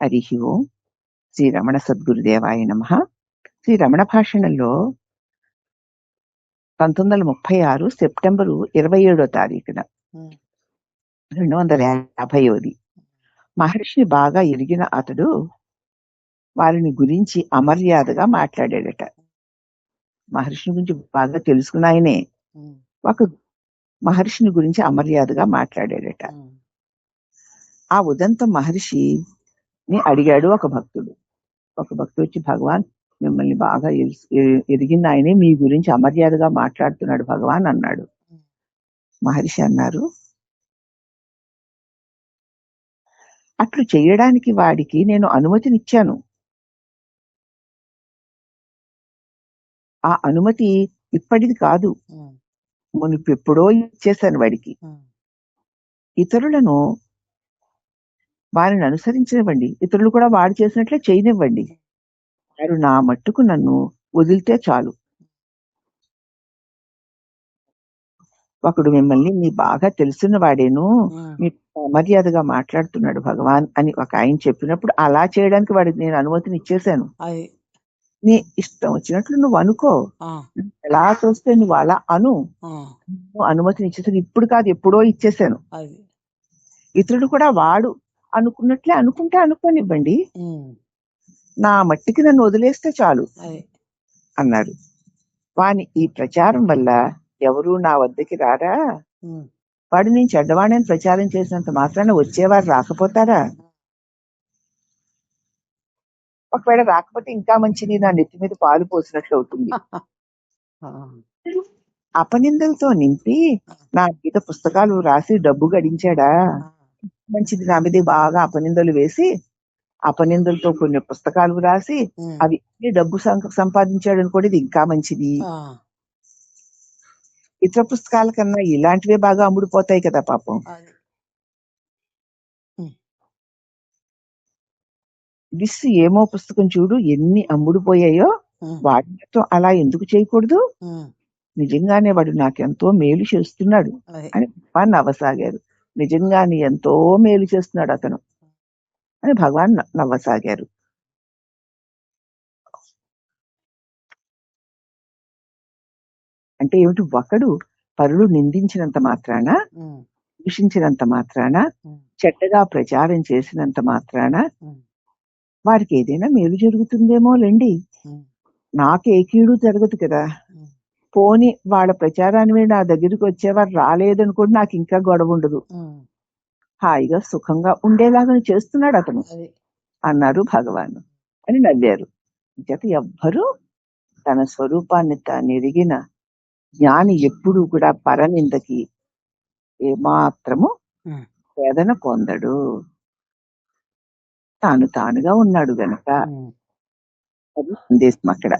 హరి ఓం. శ్రీ రమణ సద్గురుదేవాయ నమ. శ్రీ రమణ భాషణంలో పంతొమ్మిది వందల ముప్పై ఆరు సెప్టెంబరు ఇరవై ఏడో తారీఖున రెండు వందల యాభైవది మహర్షిని బాగా ఎరిగిన అతడు వారిని గురించి అమర్యాదగా మాట్లాడాడట. మహర్షిని గురించి బాగా తెలుసుకున్న ఆయనే ఒక మహర్షిని గురించి అమర్యాదగా మాట్లాడాడట. ఆ ఉదంతం మహర్షిని అడిగాడు ఒక భక్తుడు. ఒక భక్తుడు వచ్చి భగవాన్ మిమ్మల్ని బాగా ఎరిస్- ఎ- ఎరిగిన ఆయనే మీ గురించి అమర్యాదగా మాట్లాడుతున్నాడు భగవాన్ అన్నాడు. మహర్షి అన్నారు అట్లు చేయడానికి వాడికి నేను అనుమతినిచ్చాను. ఆ అనుమతి ఇప్పటిది కాదు. ఉమ్, మునుపు ఎప్పుడో ఇచ్చేశాను వాడికి. ఇతరులను వారిని అనుసరించనివ్వండి. ఇతరులు కూడా వాడు చేసినట్లే చేయనివ్వండి. వారు నా మట్టుకు నన్ను వదిలితే చాలు. ఒకడు మిమ్మల్ని నీ బాగా తెలిసిన వాడేను మీ మర్యాదగా మాట్లాడుతున్నాడు భగవాన్ అని ఒక ఆయన చెప్పినప్పుడు అలా చేయడానికి వాడికి నేను అనుమతిని ఇచ్చేశాను. అది. నీ ఇష్టం వచ్చినట్లు నువ్వు అనుకో. ఎలా చూస్తే నువ్వు అలా అను. అనుమతిని ఇచ్చేసాను ఇప్పుడు కాదు ఎప్పుడో ఇచ్చేసాను ఇతరుడు కూడా వాడు అనుకున్నట్లే అనుకుంటే అనుకోనివ్వండి. నా మట్టికి నన్ను వదిలేస్తే చాలు అన్నారు. వాని ఈ ప్రచారం వల్ల ఎవరు నా వద్దకి రారా? వాడు నేను చెడ్డవాడని ప్రచారం చేసినంత మాత్రాన వచ్చేవారు రాకపోతారా? ఒకవేళ రాకపోతే ఇంకా మంచిది నా నెత్తి మీద పాలు పోసినట్లు అవుతుంది. అపనిందలతో నింపి నా మీద పుస్తకాలు రాసి డబ్బు గడించాడా? మంచిది నా మీద బాగా అపనిందలు వేసి అపనిందలతో కొన్ని పుస్తకాలు రాసి అవి డబ్బు సంపాదించాడు అనుకోండి ఇది ఇంకా మంచిది. ఇతర పుస్తకాల కన్నా ఇలాంటివే బాగా అమ్ముడుపోతాయి కదా పాపం. విస్సు ఏమో పుస్తకం చూడు ఎన్ని అమ్ముడుపోయాయో వాటితో అలా ఎందుకు చేయకూడదు? నిజంగానే వాడు నాకెంతో మేలు చేస్తున్నాడు అని నవ్వసాగారు. నిజంగానే ఎంతో మేలు చేస్తున్నాడు అతను. అని భగవాన్ నవ్వసాగారు. అంటే ఏమిటి? ఒకడు పరులు నిందించినంత మాత్రాన దూషించినంత మాత్రాన చెడ్డగా ప్రచారం చేసినంత మాత్రాన వారికి ఏదైనా మేలు జరుగుతుందేమో లేండి నాకు ఏ కీడు జరగదు కదా. పోని వాళ్ళ ప్రచారాన్ని మీద నా దగ్గరికి వచ్చేవారు రాలేదనుకోండి నాకు ఇంకా గొడవ ఉండదు. హాయిగా సుఖంగా ఉండేలాగా చేస్తున్నాడు అతను. అన్నారు భగవాన్ అని నవ్వారు. జత ఎవ్వరూ తన స్వరూపాన్ని తాను ఎరిగిన జ్ఞాని ఎప్పుడూ కూడా పరనిందకి ఏమాత్రము. వేదన పొందడు. తాను తానుగా ఉన్నాడు గనక. అది సందేశం అక్కడ.